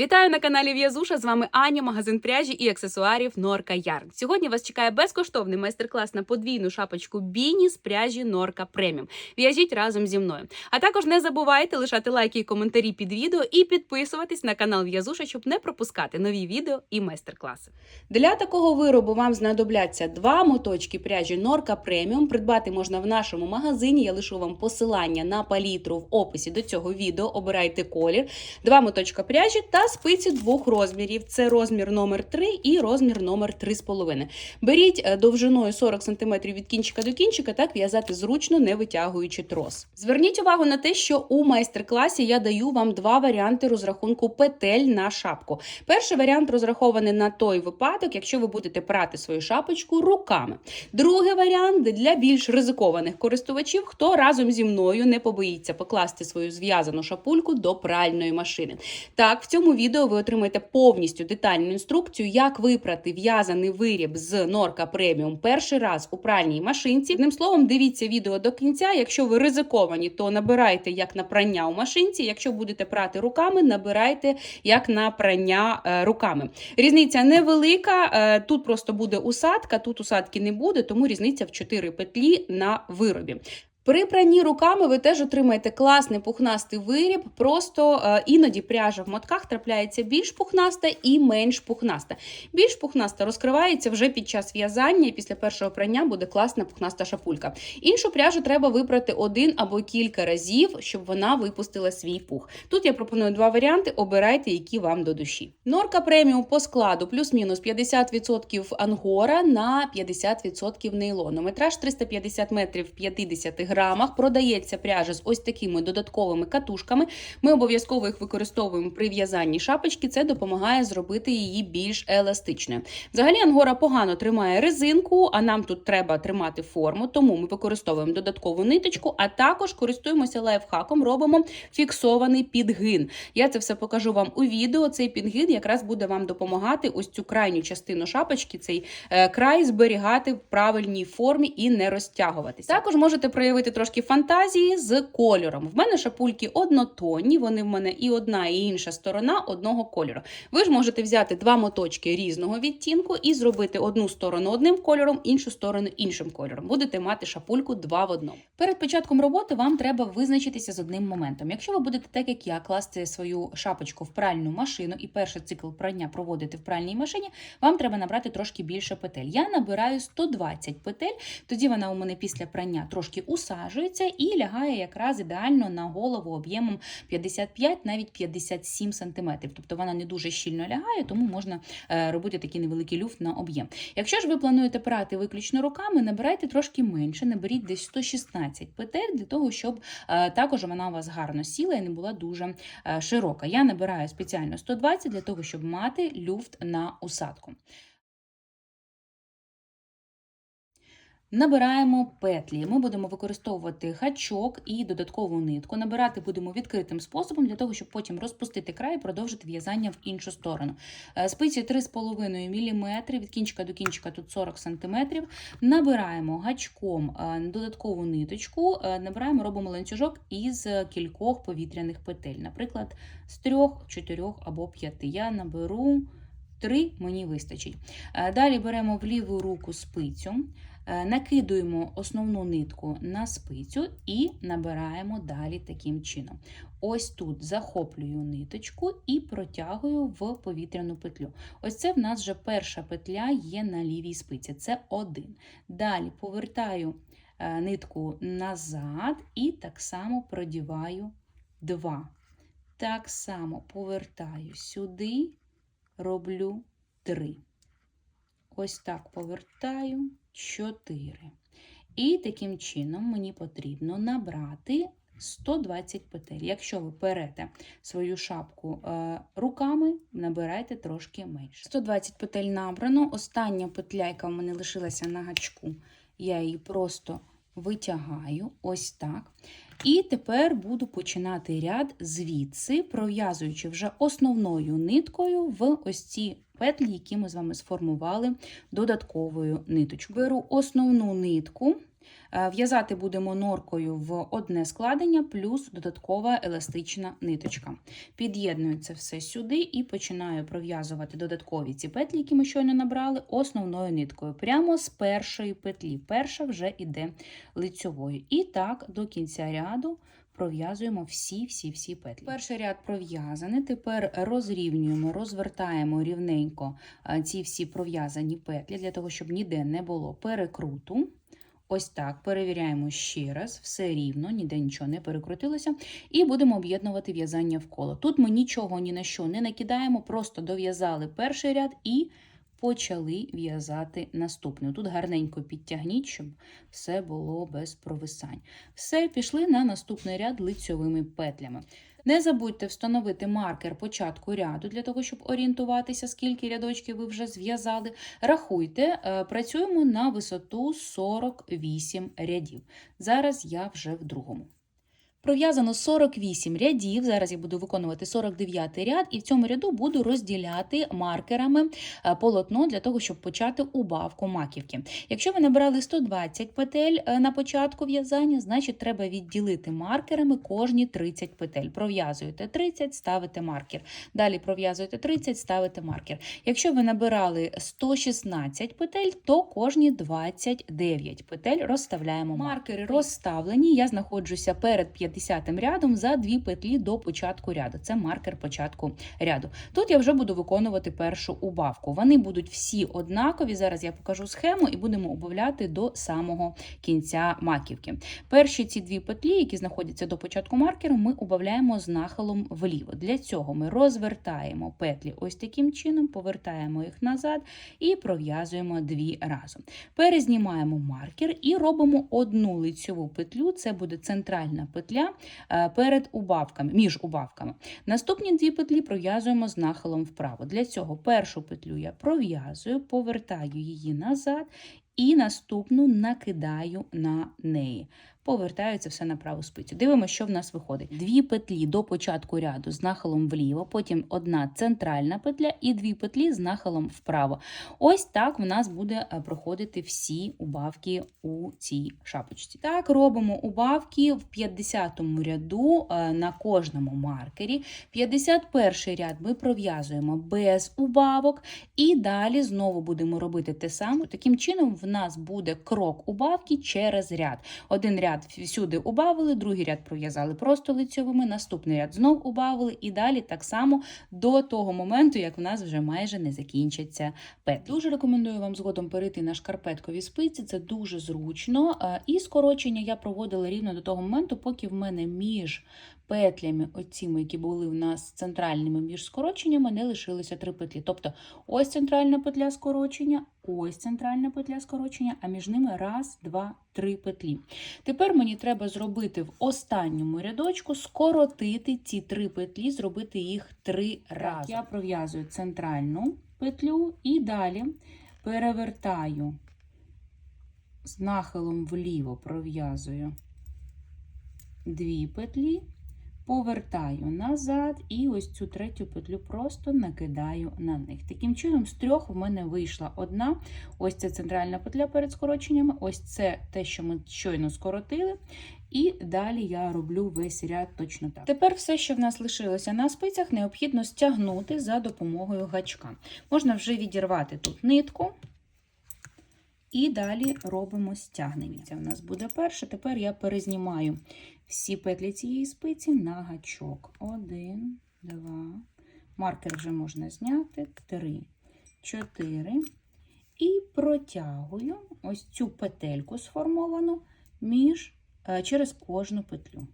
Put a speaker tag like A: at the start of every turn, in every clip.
A: Вітаю на каналі В'язуша. З вами Аня, магазин пряжі і аксесуарів Норка Ярн. Сьогодні вас чекає безкоштовний майстер-клас на подвійну шапочку Біні з пряжі Норка Преміум. В'яжіть разом зі мною. А також не забувайте лишати лайки і коментарі під відео і підписуватись на канал В'язуша, щоб не пропускати нові відео і майстер-класи. Для такого виробу вам знадобляться два моточки пряжі Норка Преміум. Придбати можна в нашому магазині. Я лишу вам посилання на палітру в описі до цього відео. Обирайте колір, два моточка пряжі та спиці двох розмірів. Це розмір номер 3 і розмір номер 3,5. Беріть е, довжиною 40 см від кінчика до кінчика, так в'язати зручно, не витягуючи трос. Зверніть увагу на те, що у майстер-класі я даю вам два варіанти розрахунку петель на шапку. Перший варіант розрахований на той випадок, якщо ви будете прати свою шапочку руками. Другий варіант для більш ризикованих користувачів, хто разом зі мною не побоїться покласти свою зв'язану шапульку до пральної машини. Так, в цьому відео ви отримаєте повністю детальну інструкцію, як випрати в'язаний виріб з Норка Преміум перший раз у пральній машинці. Одним словом, дивіться відео до кінця. Якщо ви ризиковані, то набирайте як на прання у машинці. Якщо будете прати руками, набирайте як на прання е, руками. Різниця невелика. е, Тут просто буде усадка, тут усадки не буде, тому різниця в 4 петлі на виробі. При пранні руками ви теж отримаєте класний пухнастий виріб. Просто е, іноді пряжа в мотках трапляється більш пухнаста і менш пухнаста. Більш пухнаста розкривається вже під час в'язання, і після першого прання буде класна пухнаста шапулька. Іншу пряжу треба випрати один або кілька разів, щоб вона випустила свій пух. Тут я пропоную два варіанти. Обирайте, які вам до душі. Норка преміум по складу плюс-мінус 50% ангора на 50% нейлону. Метраж 350 метрів в 50 грамах. Продається пряжа з ось такими додатковими катушками. Ми обов'язково їх використовуємо при в'язанні шапочки. Це допомагає зробити її більш еластичною. Взагалі ангора погано тримає резинку, а нам тут треба тримати форму, тому ми використовуємо додаткову ниточку, а також користуємося лайфхаком, робимо фіксований підгин. Я це все покажу вам у відео. Цей підгин якраз буде вам допомагати ось цю крайню частину шапочки, цей е, край зберігати в правильній формі і не розтягуватися. Також можете проявити трошки фантазії з кольором. В мене шапульки однотонні, вони в мене і одна, і інша сторона одного кольору. Ви ж можете взяти два моточки різного відтінку і зробити одну сторону одним кольором, іншу сторону іншим кольором. Будете мати шапульку два в одному. Перед початком роботи вам треба визначитися з одним моментом. Якщо ви будете, так як я, класти свою шапочку в пральну машину і перший цикл прання проводити в пральній машині, вам треба набрати трошки більше петель. Я набираю 120 петель, тоді вона у мене після прання трошки усаджується і лягає якраз ідеально на голову об'ємом 55, навіть 57 см. Тобто вона не дуже щільно лягає, тому можна е, робити такий невеликий люфт на об'єм. Якщо ж ви плануєте прати виключно руками, набирайте трошки менше, наберіть десь 116 петель для того, щоб е, також вона у вас гарно сіла і не була дуже е, широка. Я набираю спеціально 120 для того, щоб мати люфт на усадку. Набираємо петлі. Ми будемо використовувати гачок і додаткову нитку. Набирати будемо відкритим способом для того, щоб потім розпустити край і продовжити в'язання в іншу сторону. Спиці 3,5 мм, від кінчика до кінчика тут 40 см. Набираємо гачком е, додаткову ниточку, е, набираємо, робимо ланцюжок із кількох повітряних петель, наприклад, з трьох, чотирьох або п'яти. Я наберу три, мені вистачить. Е, Далі беремо в ліву руку спицю. Е, Накидуємо основну нитку на спицю і набираємо далі таким чином. Ось тут захоплюю ниточку і протягую в повітряну петлю. Ось це в нас вже перша петля є на лівій спиці. Це один. Далі повертаю е, нитку назад і так само продіваю два. Так само повертаю сюди, роблю три. Ось так повертаю 4. І таким чином мені потрібно набрати 120 петель. Якщо ви перете свою шапку е, руками, набирайте трошки менше. 120 петель набрано. Остання петля, яка в мене лишилася на гачку, я її просто витягаю ось так. І тепер буду починати ряд звідси, пров'язуючи вже основною ниткою в ось ці петлі, які ми з вами сформували додатковою ниточкою. Беру основну нитку, В'язати будемо норкою в одне складення, плюс додаткова еластична ниточка. Під'єдную це все сюди і починаю пров'язувати додаткові ці петлі, які ми щойно набрали, основною ниткою. Прямо з першої петлі. Перша вже йде лицьовою. І так до кінця ряду пров'язуємо всі-всі-всі петлі. Перший ряд пров'язаний. Тепер розрівнюємо, розвертаємо рівненько е, ці всі пров'язані петлі для того, щоб ніде не було перекруту. Ось так, перевіряємо ще раз, все рівно, ніде нічого не перекрутилося. І будемо об'єднувати в'язання в коло. Тут ми нічого ні на що не накидаємо, просто дов'язали перший ряд і почали в'язати наступний. Тут гарненько підтягніть, щоб все було без провисань. Все, пішли на наступний ряд лицьовими петлями. Не забудьте встановити маркер початку ряду для того, щоб орієнтуватися, скільки рядочків ви вже зв'язали. Рахуйте, е, працюємо на висоту 48 рядів. Зараз я вже в другому. Пров'язано 48 рядів. Зараз я буду виконувати 49 ряд, і в цьому ряду буду розділяти маркерами е, полотно для того, щоб почати убавку маківки. Якщо ви набрали 120 петель е, на початку в'язання, значить треба відділити маркерами кожні 30 петель. Пров'язуєте 30, ставите маркер. Далі пров'язуєте 30, ставите маркер. Якщо ви набирали 116 петель, то кожні 29 петель розставляємо маркери. Розставлені. Я знаходжуся перед 50 рядом за дві петлі до початку ряду. Це маркер початку ряду. Тут я вже буду виконувати першу убавку. Вони будуть всі однакові. Зараз я покажу схему і будемо убавляти до самого кінця маківки. Перші ці дві петлі, які знаходяться до початку маркеру, ми убавляємо з нахилом вліво. Для цього ми розвертаємо петлі ось таким чином, повертаємо їх назад і пров'язуємо дві разом. Перезнімаємо маркер і робимо одну лицьову петлю. Це буде центральна петля е, перед убавками, між убавками. Наступні дві петлі пров'язуємо з нахилом вправо. Для цього першу петлю я пров'язую, повертаю її назад і наступну накидаю на неї. Повертаю це все на праву спицю. Дивимося, що в нас виходить. Дві петлі до початку ряду з нахилом вліво, потім одна центральна петля і дві петлі з нахилом вправо. Ось так в нас буде е, проходити всі убавки у цій шапочці. Так, робимо убавки в 50-му ряду е, на кожному маркері. 51 ряд ми пров'язуємо без убавок, і далі знову будемо робити те саме. Таким чином, в нас буде крок убавки через ряд. Один ряд всюди убавили, другий ряд пров'язали просто лицьовими, наступний ряд знов убавили, і далі так само до того моменту, як в нас вже майже не закінчаться петлі. Дуже рекомендую вам згодом перейти на шкарпеткові спиці, це дуже зручно. І скорочення я проводила рівно до того моменту, поки в мене між петлями, оціми, які були в нас центральними між скороченнями, не лишилося три петлі. Тобто ось центральна петля скорочення, ось центральна петля скорочення, а між ними раз, два, три петлі. Тепер мені треба зробити в останньому рядочку, скоротити ці три петлі, зробити їх три рази. Я пров'язую центральну петлю і далі перевертаю з нахилом вліво пров'язую дві петлі, повертаю назад і ось цю третю петлю просто накидаю на них. Таким чином, з трьох в мене вийшла одна. Ось це центральна петля перед скороченнями, ось це те, що ми щойно скоротили. І далі я роблю весь ряд точно так. Тепер все, що в нас лишилося на спицях, необхідно стягнути за допомогою гачка. Можна вже відірвати тут нитку. І далі робимо стягнення. Це в нас буде перше. Тепер я перезнімаю всі петлі цієї спиці на гачок. Один, два. Маркер вже можна зняти. Три, чотири. І протягую ось цю петельку сформовану між, е, через кожну петлю.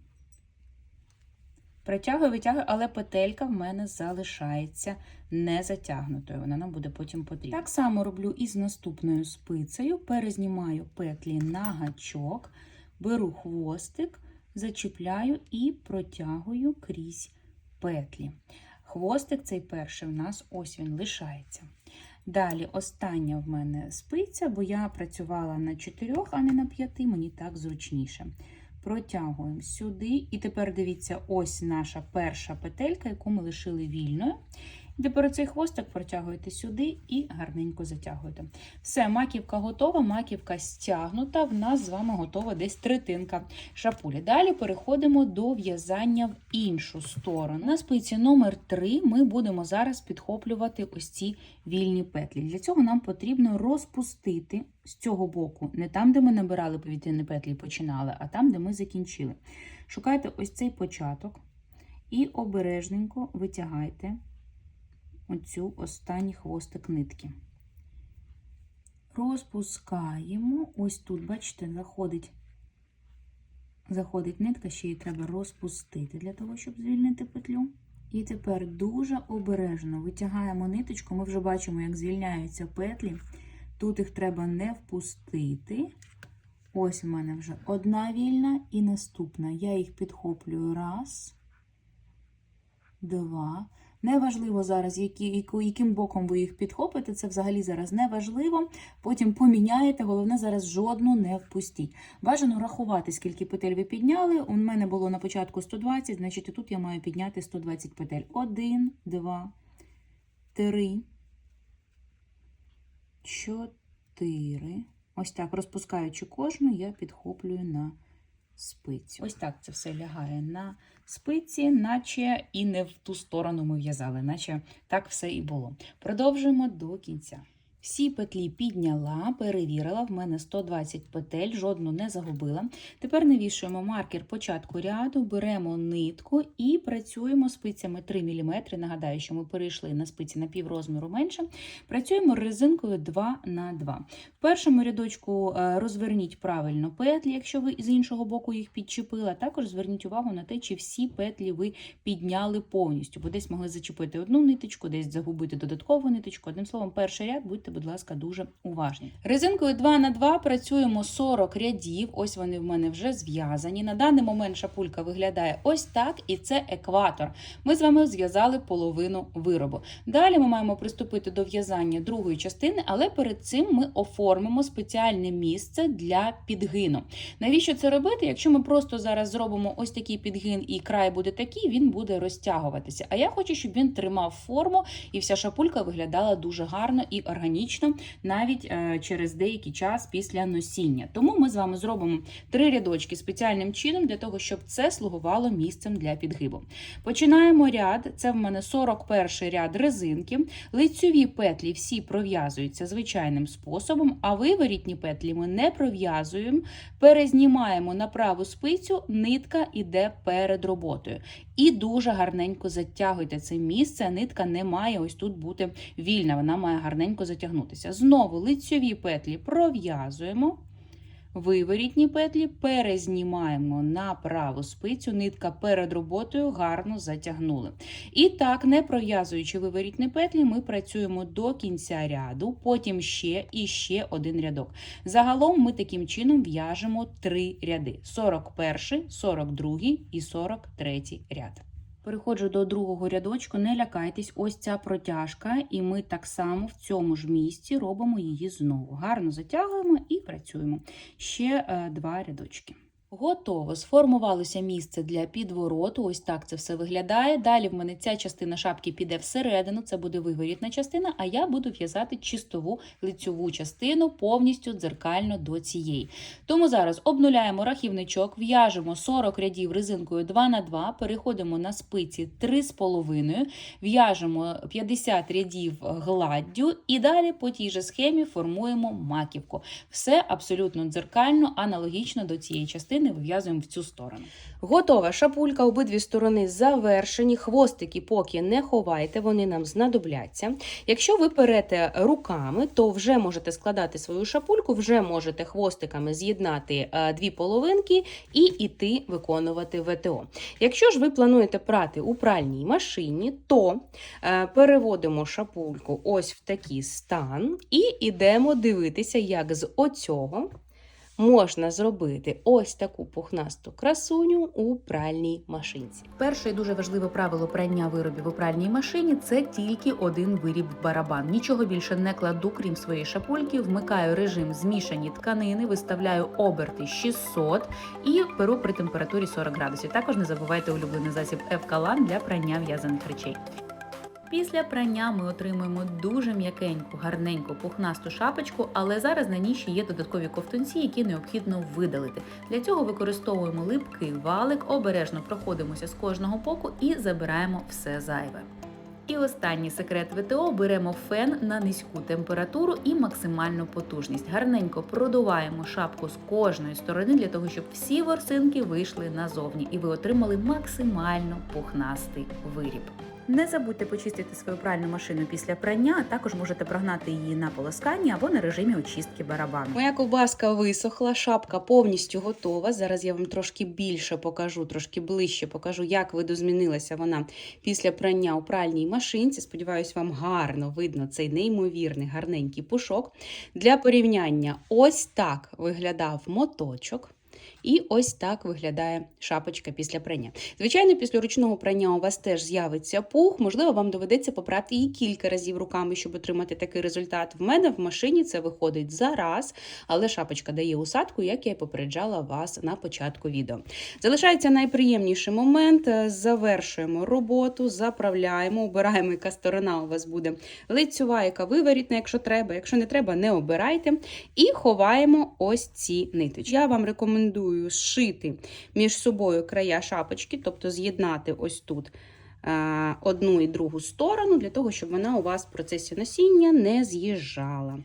A: Притягую, витягую, але петелька в мене залишається не затягнутою. Вона нам буде потім потрібна. Так само роблю і з наступною спицею. Перезнімаю петлі на гачок, беру хвостик, зачіпляю і протягую крізь петлі. Хвостик цей перший в нас ось він лишається. Далі остання в мене спиця, бо я працювала на чотирьох, а не на п'яти, мені так зручніше. Протягуємо сюди, і тепер дивіться, ось наша перша петелька, яку ми лишили вільною.
B: Тепер цей хвостик протягуєте сюди і гарненько затягуєте. Все, маківка готова, маківка стягнута. В нас з вами готова десь третинка шапулі. Далі переходимо до в'язання в іншу сторону. На спиці номер 3 ми будемо зараз підхоплювати ось ці вільні петлі. Для цього нам потрібно розпустити з цього боку, не там, де ми набирали повітряні петлі і починали, а там, де ми закінчили. Шукайте ось цей початок і обережненько витягайте оцю останній хвостик нитки. Розпускаємо. Ось тут, бачите, заходить, заходить нитка, ще її треба розпустити для того, щоб звільнити петлю. І тепер дуже обережно витягаємо ниточку. Ми вже бачимо, як звільняються петлі. Тут їх треба не впустити. Ось у мене вже одна вільна і наступна. Я їх підхоплюю раз, два. Неважливо зараз, які, яким боком ви їх підхопите, це взагалі зараз не важливо. Потім поміняєте, головне зараз жодну не впустіть. Бажано рахувати, скільки петель ви підняли. У мене було на початку 120, значить тут я маю підняти 120 петель. Один, два, три, чотири. Ось так, розпускаючи кожну, я підхоплюю на спицю. Ось так це все лягає на спиці, наче і не в ту сторону ми в'язали, наче так все і було. Продовжуємо до кінця. Всі петлі підняла, перевірила, в мене 120 петель, жодну не загубила. Тепер навішуємо маркер початку ряду, беремо нитку і працюємо спицями 3 мм. Нагадаю, що ми перейшли на спиці на піврозміру менше. Працюємо резинкою 2 на 2. В першому рядочку е, розверніть правильно петлі, якщо ви з іншого боку їх підчепили. Також зверніть увагу на те, чи всі петлі ви підняли повністю, бо десь могли зачепити одну ниточку, десь загубити додаткову ниточку. Одним словом, перший ряд будьте, будь ласка, дуже уважні. Резинкою 2 на 2 працюємо 40 рядів. Ось вони в мене вже зв'язані. На даний момент шапулька виглядає ось так, і це екватор. Ми з вами зв'язали половину виробу. Далі ми маємо приступити до в'язання другої частини, але перед цим ми оформимо спеціальне місце для підгину. Навіщо це робити? Якщо ми просто зараз зробимо ось такий підгин і край буде такий, він буде розтягуватися. А я хочу, щоб він тримав форму і вся шапулька виглядала дуже гарно і органічно, навіть е, через деякий час після носіння. Тому ми з вами зробимо три рядочки спеціальним чином для того, щоб це слугувало місцем для підгибу. Починаємо ряд. Це в мене 41 ряд резинки. Лицьові петлі всі пров'язуються звичайним способом, а виворітні петлі ми не пров'язуємо, перезнімаємо на праву спицю, нитка іде перед роботою. І дуже гарненько затягуйте це місце. Нитка не має ось тут бути вільна, вона має гарненько затягнутися. Знову лицьові петлі пров'язуємо. Виворітні петлі перезнімаємо на праву спицю, нитка перед роботою гарно затягнули. І так, не пров'язуючи виворітні петлі, ми працюємо до кінця ряду, потім ще і ще один рядок. Загалом ми таким чином в'яжемо три ряди: 41, 42 і 43 ряд. Переходжу до другого рядочку, не лякайтесь, ось ця протяжка, і ми так само в цьому ж місці робимо її знову. Гарно затягуємо і працюємо. Ще е, два рядочки. Готово. Сформувалося місце для підвороту. Ось так це все виглядає. Далі в мене ця частина шапки піде всередину, це буде виворітна частина, а я буду в'язати чистову лицьову частину повністю дзеркально до цієї. Тому зараз обнуляємо рахівничок, в'яжемо 40 рядів резинкою 2 на 2 переходимо на спиці 3,5, в'яжемо 50 рядів гладдю і далі по тій же схемі формуємо маківку. Все абсолютно дзеркально, аналогічно до цієї частини вив'язуємо в цю сторону.
A: Готова шапулька, обидві сторони завершені. Хвостики поки не ховайте, вони нам знадобляться. Якщо ви перете руками, то вже можете складати свою шапульку, вже можете хвостиками з'єднати е, дві половинки і іти виконувати ВТО. Якщо ж ви плануєте прати у пральній машині, то е, переводимо шапульку ось в такий стан і йдемо дивитися, як з оцього можна зробити ось таку пухнасту красуню у пральній машинці.
B: Перше і дуже важливе правило прання виробів у пральній машині це тільки один виріб барабан. Нічого більше не кладу, крім своєї шапульки. Вмикаю режим змішані тканини, виставляю оберти 600 і перу при температурі 40 градусів. Також не забувайте улюблений засіб Евкалан для прання в'язаних речей. Після прання ми отримуємо дуже м'якеньку, гарненьку, пухнасту шапочку, але зараз на ній ще є додаткові ковтунці, які необхідно видалити. Для цього використовуємо липкий валик, обережно проходимося з кожного боку і забираємо все зайве. І останній секрет ВТО беремо фен на низьку температуру і максимальну потужність. Гарненько продуваємо шапку з кожної сторони для того, щоб всі ворсинки вийшли назовні і ви отримали максимально пухнастий виріб. Не забудьте почистити свою пральну машину після прання, а також можете прогнати її на полоскання або на режимі очистки барабану.
A: Моя ковбаска висохла, шапка повністю готова. Зараз я вам трошки більше покажу, трошки ближче покажу, як видозмінилася вона після прання у пральній машинці. Сподіваюсь, вам гарно видно цей неймовірний гарненький пушок. Для порівняння, ось так виглядав моточок. І ось так виглядає шапочка після прання. Звичайно, після ручного прання у вас теж з'явиться пух. Можливо, вам доведеться попрати її кілька разів руками, щоб отримати такий результат. В мене в машині це виходить за раз, але шапочка дає усадку, як я й попереджала вас на початку відео. Залишається найприємніший момент. Завершуємо роботу, заправляємо, обираємо, яка сторона у вас буде лицьова, яка виворітна, якщо треба. Якщо не треба, не обирайте. І ховаємо ось ці ниточки. Я вам рекомендую зшити між собою края шапочки, тобто з'єднати ось тут е, одну і другу сторону, для того, щоб вона у вас в процесі носіння не з'їжджала.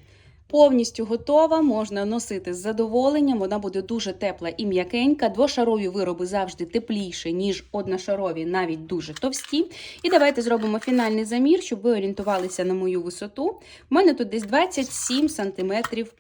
A: Повністю готова, можна носити з задоволенням. Вона буде дуже тепла і м'якенька. Двошарові вироби завжди тепліші, ніж одношарові, навіть дуже товсті. І давайте зробимо фінальний замір, щоб ви орієнтувалися на мою висоту. У мене тут десь 27 см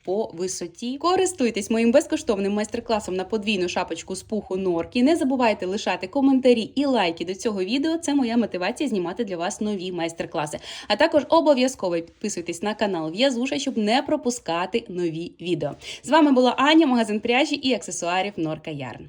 A: по висоті. Користуйтесь моїм безкоштовним майстер-класом на подвійну шапочку з пуху норки. Не забувайте лишати коментарі і лайки до цього відео. Це моя мотивація знімати для вас нові майстер-класи. А також обов'язково підписуйтесь на канал В'язуша, щоб не пропускати нові відео. З вами була Аня, магазин пряжі і аксесуарів Норка Ярн.